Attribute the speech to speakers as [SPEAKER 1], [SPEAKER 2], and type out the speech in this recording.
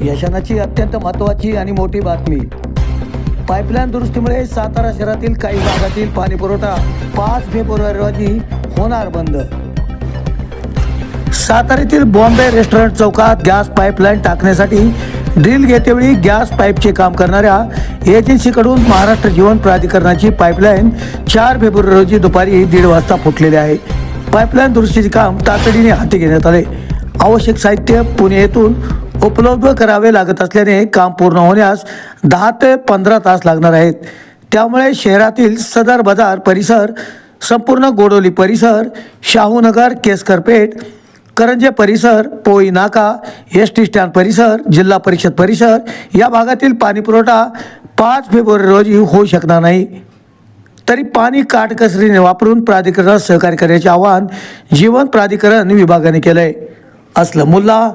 [SPEAKER 1] यशनाची अत्यंत महत्त्वाची आणि मोठी बातमी. पाईपलाईन दुरुस्तीमुळे सातारा शहरातील काही भागातील पाणीपुरवठा पाच फेब्रुवारी रोजी होणार बंद. साताऱ्यातील बॉम्बे रेस्टॉरंट चौकात गॅस पाईपलाईन टाकण्यासाठी ड्रिल घेतेवेळी गॅस पाईपचे काम करणाऱ्या एजन्सीकडून महाराष्ट्र जीवन प्राधिकरणाची पाईपलाईन चार फेब्रुवारी रोजी दुपारी दीड वाजता फुटलेली आहे. पाईपलाईन दुरुस्तीचे काम तातडीने हाती घेण्यात आले. आवश्यक साहित्य पुणे येथून उपलब्ध करावे लागत असल्याने काम पूर्ण होण्यास दहा ते पंधरा तास लागणार आहेत. त्यामुळे शहरातील सदर बाजार परिसर संपूर्ण गोडोली परिसर शाहूनगर केसकरपेठ करंजे परिसर पोई नाका एस टी स्टँड परिसर जिल्हा परिषद परिसर या भागातील पाणी पुरवठा पाच फेब्रुवारी रोजी होऊ शकणार नाही. तरी पाणी काटकसरीने वापरून प्राधिकरणास सहकार्य करण्याचे आवाहन जीवन प्राधिकरण विभागाने केलं आहे असलं मुल्ला